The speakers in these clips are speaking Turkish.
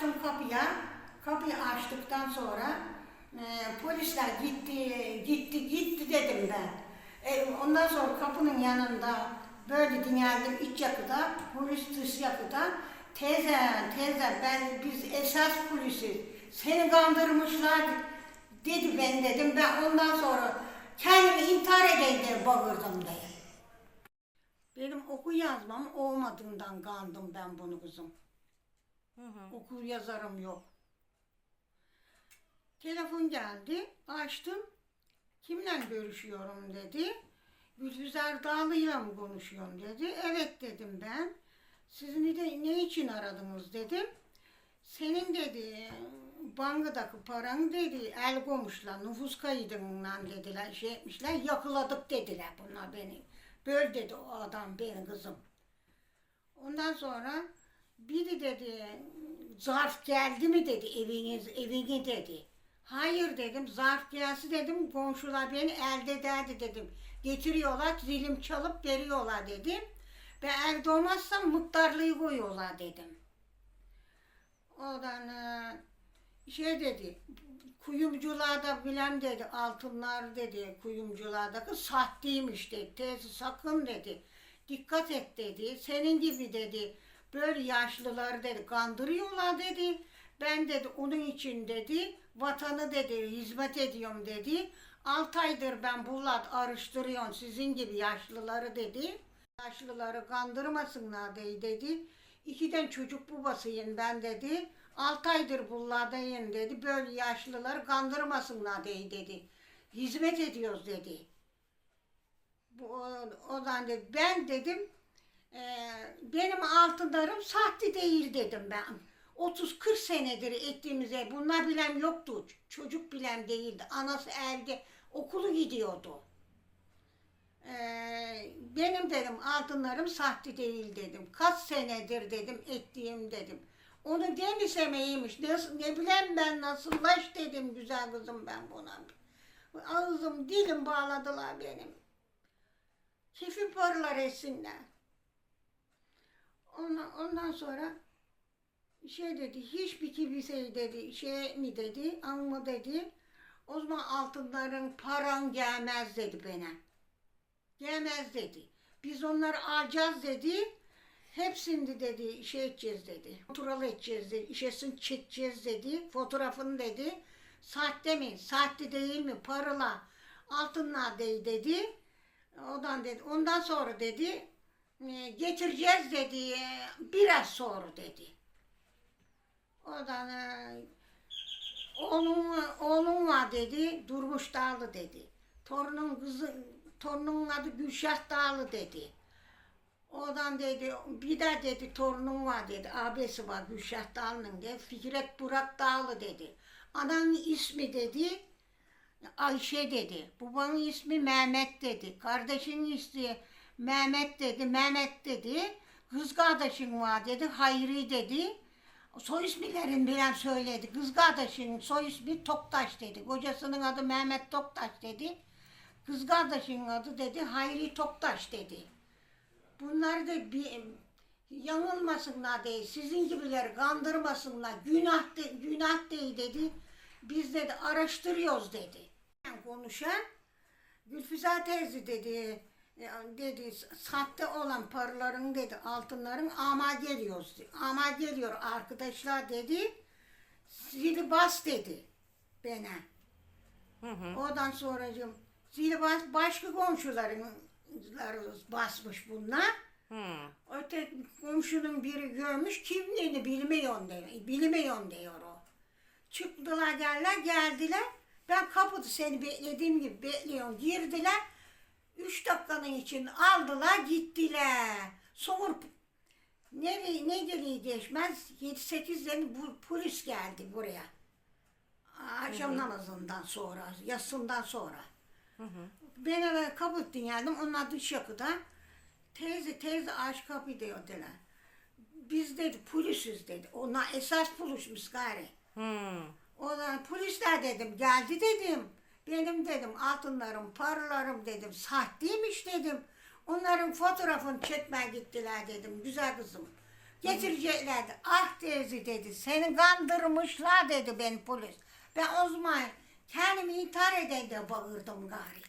açtım kapıya. Kapıyı açtıktan sonra e, polisler gitti, gitti, gitti dedim ben. E, ondan sonra kapının yanında böyle dinlerdim iç yakıda, polis dış yakıda. Teyze, teyze ben biz esas polisiz. Seni kandırmışlar dedi ben dedim. Ben ondan sonra kendimi intihar edeyim diye bağırdım diye. Benim oku yazmam olmadığından kandım ben bunu kızım. Okur yazarım yok. Telefon geldi, açtım. Kimle görüşüyorum dedi. Gülfüzer Dağlı'yla mı konuşuyorum dedi. Evet dedim ben. Siz ne, de, ne için aradınız dedim. Senin dedi bankadaki paranı dedi el koymuşlar nüfus kaydından dediler şey etmişler yakaladık dediler bunlar beni. Böyle dedi o adam benim kızım. Ondan sonra biri dedi zarf geldi mi dedi eviniz evini dedi. Hayır dedim zarf gelse dedim komşular beni elde derdi dedim. Getiriyorlar zilim çalıp veriyorlar dedim. Ben elde olmazsam muhtarlığı koyuyorlar dedim. Oradan e, şey dedi kuyumcularda bilen dedi altınlar dedi kuyumculardaki sahteymiş dedi. Teyze sakın dedi. Dikkat et dedi. Senin gibi dedi. Böyle yaşlıları dedi kandırıyorlar dedi. Ben dedi onun için dedi vatanı dedi hizmet ediyorum dedi. Altı aydır ben bunlar araştırıyorum sizin gibi yaşlıları dedi. Yaşlıları kandırmasınlar dedi. dedi. İkiden çocuk babasıyım ben dedi. Altı aydır bunlardayım dedi. Böyle yaşlıları kandırmasınlar dedi. dedi. Hizmet ediyoruz dedi. Bu, o- odan dedi. Ben dedim e, benim altınlarım sahte değil dedim ben. 30-40 senedir ettiğimiz ev. Bunlar bilen yoktu. Çocuk bilen değildi. Anası elde okulu gidiyordu. Ee, benim dedim altınlarım sahte değil dedim. Kaç senedir dedim ettiğim dedim. Onu demişem iyiymiş. Nasıl, ne bileyim ben nasıllaş dedim güzel kızım ben buna. Ağzım dilim bağladılar benim. Kefil paralar etsinler. Ondan, ondan sonra şey dedi hiçbir kimse dedi şey mi dedi ama dedi o zaman altınların paran gelmez dedi bana. Gelmez dedi. Biz onları alacağız dedi. Hepsini dedi şey edeceğiz dedi. Kontrol edeceğiz dedi. İşesini çekeceğiz dedi. Fotoğrafını dedi. Sahte mi? Sahte değil mi? Parala. Altınlar değil dedi. Ondan dedi. Ondan sonra dedi. E, Getireceğiz dedi. Biraz sonra dedi. Oradan e, oğlum var dedi. Durmuş Dağlı dedi. Torunun kızı, torunun adı Gülşah Dağlı dedi. Oradan dedi, bir de dedi torunum var dedi, abisi var Gülşah Dağlı'nın dedi, Fikret Burak Dağlı dedi. Ananın ismi dedi, Ayşe dedi, babanın ismi Mehmet dedi, kardeşinin ismi Mehmet dedi, Mehmet dedi, kız kardeşin var dedi, Hayri dedi. Soy isimlerini bilen söyledi. Kız kardeşinin soy ismi Toktaş dedi. Kocasının adı Mehmet Toktaş dedi. Kız kardeşinin adı dedi Hayri Toktaş dedi. Bunlar da bir yanılmasınlar değil, sizin gibileri kandırmasınlar, günah, de, günah değil dedi. Biz dedi araştırıyoruz dedi. Konuşan Gülfüza teyze dedi, dedi sahte olan paraların dedi altınların ama geliyoruz. dedi. Ama geliyor arkadaşlar dedi. Zili bas dedi bana. Ondan sonracığım zili bas başka komşuların basmış bunlar. Öte komşunun biri görmüş kimliğini bilmiyorum diyor. Bilmiyorum diyor o. Çıktılar geldiler geldiler. Ben kapıda seni beklediğim gibi bekliyorum. Girdiler. Üç dakikanın için aldılar gittiler. Sonra ne, ne geliyor geçmez 7-8'den bu polis geldi buraya. Akşam namazından sonra, yatsından sonra. Ben eve kapı dinledim, onlar dış yakıda. Teyze, teyze aç kapıyı diyor dediler. Biz dedi polisiz dedi. Onlar esas polismiş gari. Ondan polisler dedim, geldi dedim. Benim dedim altınlarım, paralarım dedim, sahteymiş dedim. Onların fotoğrafını çekmeye gittiler dedim, güzel kızım. Getireceklerdi. Ah teyze dedi. Seni kandırmışlar dedi ben polis. Ben o zaman kendimi intihar eden de bağırdım gari.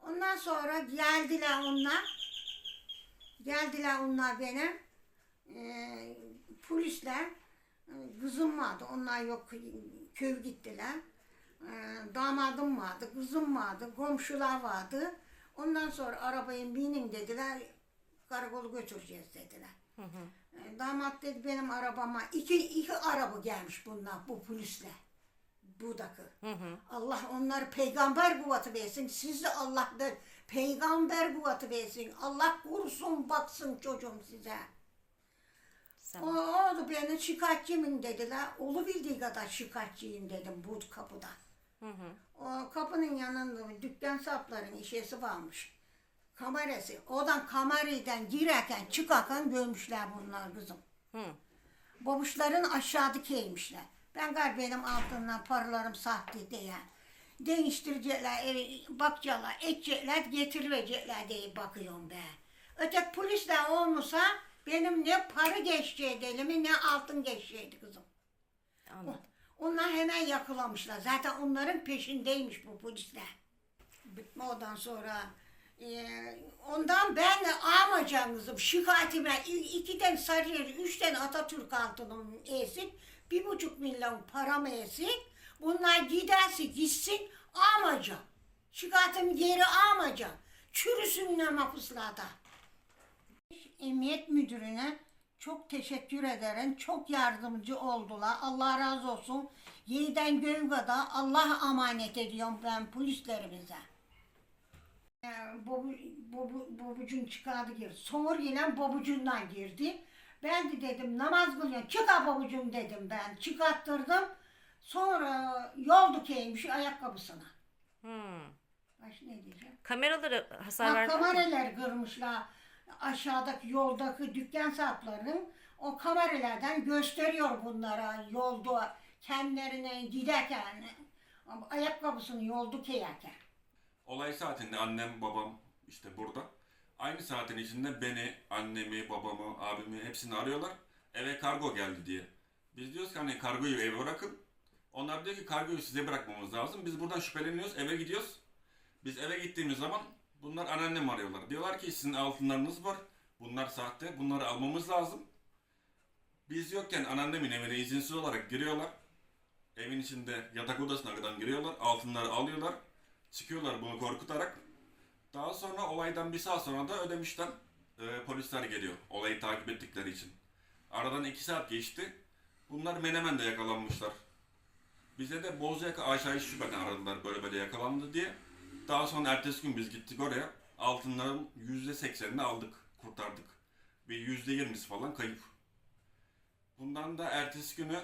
Ondan sonra geldiler onlar. Geldiler onlar benim. Ee, polisler. Ee, Kızım vardı. Onlar yok köy gittiler. Ee, damadım vardı, kızım vardı, komşular vardı. Ondan sonra arabaya binin dediler. Karakolu götüreceğiz dediler. Ee, Damat dedi benim arabama iki, iki araba gelmiş bunlar bu polisle. Buradaki. Allah onları peygamber kuvveti versin. Siz de Allah'tan peygamber kuvveti versin. Allah korusun baksın çocuğum size. O oldu beni şikayetçiyim dediler. Olu bildiği kadar şikayetçiyim dedim bu kapıda. Hı hı. O kapının yanında dükkan sapların işesi varmış. Kamerası. Oradan kameriden girerken çıkarken görmüşler bunlar kızım. Hı. Babuşların aşağıdaki eğmişler. Ben galiba benim altından paralarım sahte diye. Değiştirecekler, evi bakacaklar, edecekler, getirecekler diye bakıyorum ben. Öteki polisler olmasa benim ne para geçeceği elime ne altın geçeceğiydi kızım. Anladım. Onlar hemen yakalamışlar. Zaten onların peşindeymiş bu polisler. Bitme ondan sonra. e, ondan ben de almayacağım kızım. Şikayetime i- iki tane Sarıyer, üç tane Atatürk altınım eksik. Bir buçuk milyon param eksik. Bunlar giderse gitsin almayacağım. Şikayetimi geri almayacağım. Çürüsünler mahpuslarda. Emniyet müdürüne çok teşekkür ederim. Çok yardımcı oldular. Allah razı olsun. Yeniden Gölga'da Allah emanet ediyorum ben polislerimize. Ee, Babu, babu, babucun çıkardı girdi. Sonra gelen babucundan girdi. Ben de dedim namaz kılıyorum. Çıkar babucum dedim ben. Çıkarttırdım. Sonra yoldu keymiş ayakkabısına. Hı. Baş ne diyeceğim? Kameraları hasar Ha, verdi mi? kameralar kırmışlar. Aşağıdaki yoldaki dükkan sahiplerinin o kameralardan gösteriyor bunlara yolda kendilerine giderken ayakkabısını yolda keyerken. Olay saatinde annem, babam işte burada. Aynı saatin içinde beni, annemi, babamı, abimi hepsini arıyorlar. Eve kargo geldi diye. Biz diyoruz ki hani kargoyu eve bırakın. Onlar diyor ki kargoyu size bırakmamız lazım. Biz buradan şüpheleniyoruz, eve gidiyoruz. Biz eve gittiğimiz zaman bunlar anneannemi arıyorlar. Diyorlar ki sizin altınlarınız var. Bunlar sahte. Bunları almamız lazım. Biz yokken anneannemin evine izinsiz olarak giriyorlar. Evin içinde yatak odasına kadar giriyorlar. Altınları alıyorlar. Çıkıyorlar bunu korkutarak. Daha sonra olaydan bir saat sonra da ödemişten e, polisler geliyor. Olayı takip ettikleri için. Aradan iki saat geçti. Bunlar Menemen'de yakalanmışlar. Bize de Bozyaka Aşağı Şube'den aradılar böyle böyle yakalandı diye. Daha sonra ertesi gün biz gittik oraya. Altınların %80'ini aldık, kurtardık. Bir %20'si falan kayıp. Bundan da ertesi günü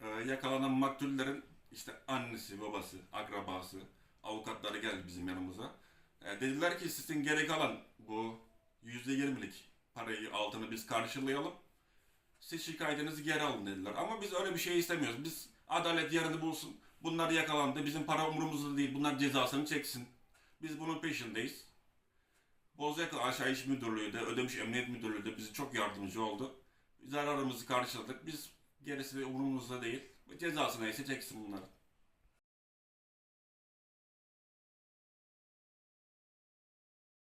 e, yakalanan maktullerin işte annesi, babası, akrabası, avukatları geldi bizim yanımıza. E, dediler ki sizin geri kalan bu %20'lik parayı, altını biz karşılayalım. Siz şikayetinizi geri alın dediler. Ama biz öyle bir şey istemiyoruz. Biz adalet yerini bulsun. Bunlar yakalandı. Bizim para umurumuzda değil. Bunlar cezasını çeksin. Biz bunun peşindeyiz. Bozyaka Aşağı İş Müdürlüğü de, Ödemiş Emniyet Müdürlüğü de bize çok yardımcı oldu. Zararımızı karşıladık. Biz gerisi umurumuzda değil. Cezası neyse çeksin bunlar.